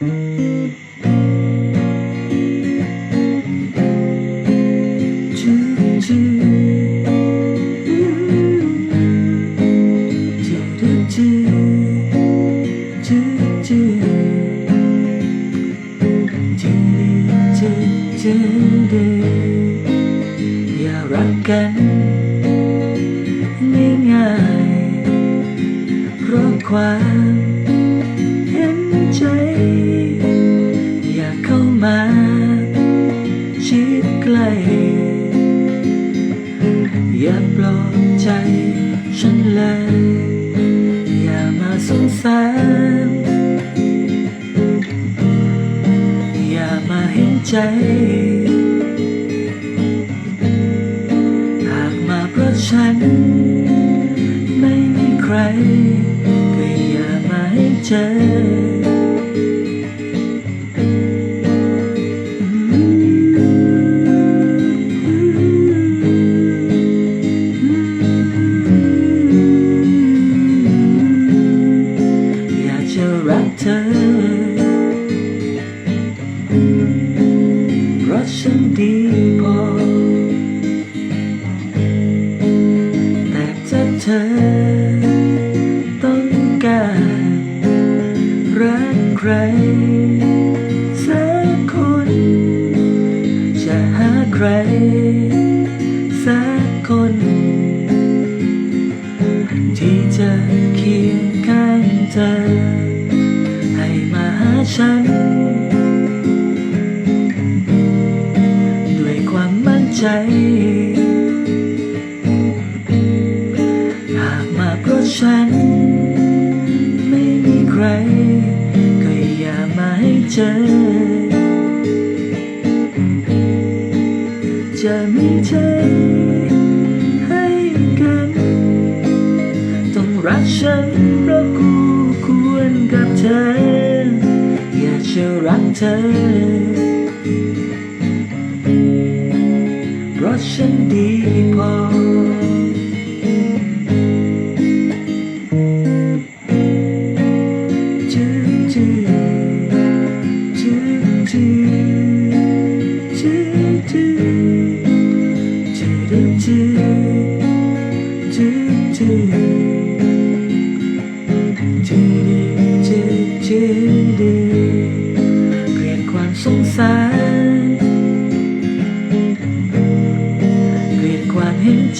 อย่ารักกันง่ายๆเพราะความ อย่าปลอบใจฉันเลย อย่ามาสงสารอย่ามาเห็นใจ หากมาเพราะฉัน ไม่มีใคร ก็อย่ามาให้เจอ ดีพอ แต่ถ้าเธอต้องการรักใครสักคน จะหาใครสักคน ที่จะเคียงข้างเธอ ให้มาหาฉัน ใจหากมาเพราะฉัน ไม่มีใคร ก็อย่ามาให้เจอ จะมีใจให้กัน ต้องรักฉันเพราะคู่ควรกับเธอ อยากจะรักเธอ ฉัน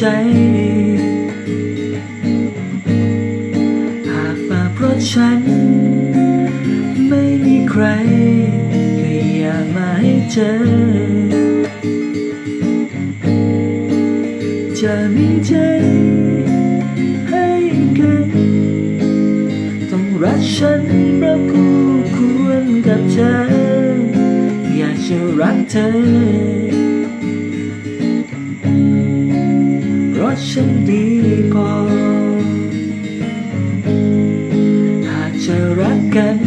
ใจหากมาเพราะฉัน ไม่มีใครก็อย่ามาให้เจอ จะมีใจให้กัน ต้องรักฉันเพราะคู่ควรกับเธออยากจะรักเธอ ฉันดีพอ หากจะรักกัน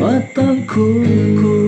ก็ต้องคู่